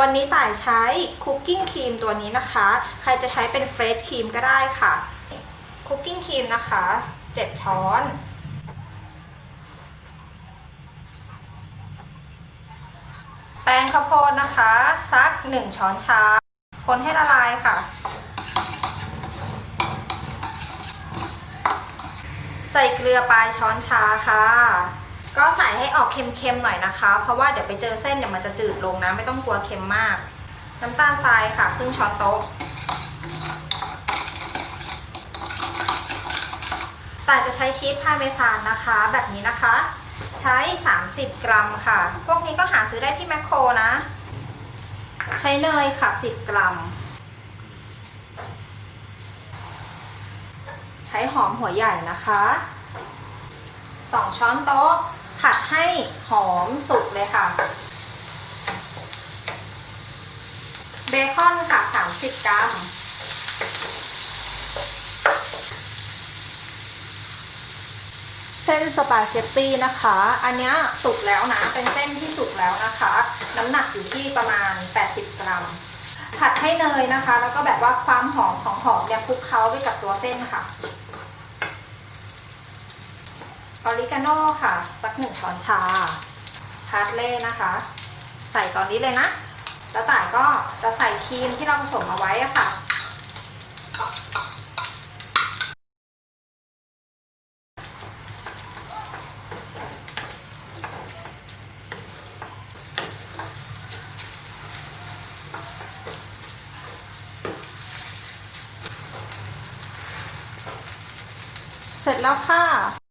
วันนี้ต่ายใช้คุกกิ้งครีมตัวนี้นะคะ ใครจะใช้เป็นเฟรชครีมก็ได้ค่ะคุกกิ้งครีมนะคะ 7 ช้อน แป้งข้าวโพดนะคะ สัก 1 ช้อนชา คนให้ละลายค่ะ ใส่เกลือปลายช้อนชาค่ะ ก็ใส่ให้ออกเค็มๆหน่อยนะคะ เพราะว่าเดี๋ยวไปเจอเส้นเดี๋ยวมันจะจืดลงนะ ไม่ต้องกลัวเค็มมาก น้ำตาลทรายค่ะครึ่งช้อนโต๊ะแต่จะใช้ชีสพาเมซานนะคะ แบบนี้นะคะ ใช้ 30 กรัมค่ะ พวกนี้ก็หาซื้อได้ที่แมคโครนะ ใช้เนยค่ะ 10 กรัม ใช้หอมหัวใหญ่นะคะ 2 ช้อนโต๊ะ ผัดให้หอมสุกเลยค่ะ เบคอนค่ะ 30 กรัม เส้นสปาเกตตี้นะคะ อันนี้สุกแล้วนะ เป็นเส้นที่สุกแล้วนะคะ น้ำหนักอยู่ที่ประมาณ 80 กรัม ผัดให้เนยนะคะ แล้วก็แบบว่าความหอมของหอมเนี่ยคลุกเคล้าไปกับตัวเส้นค่ะ ออริกาโน่ค่ะ สักหนึ่งช้อนชา พาร์ทเล่นะคะ ใส่ตอนนี้เลยนะ แล้วต่ายก็จะใส่ครีมที่เราผสมเอาไว้อะค่ะเสร็จแล้วค่ะ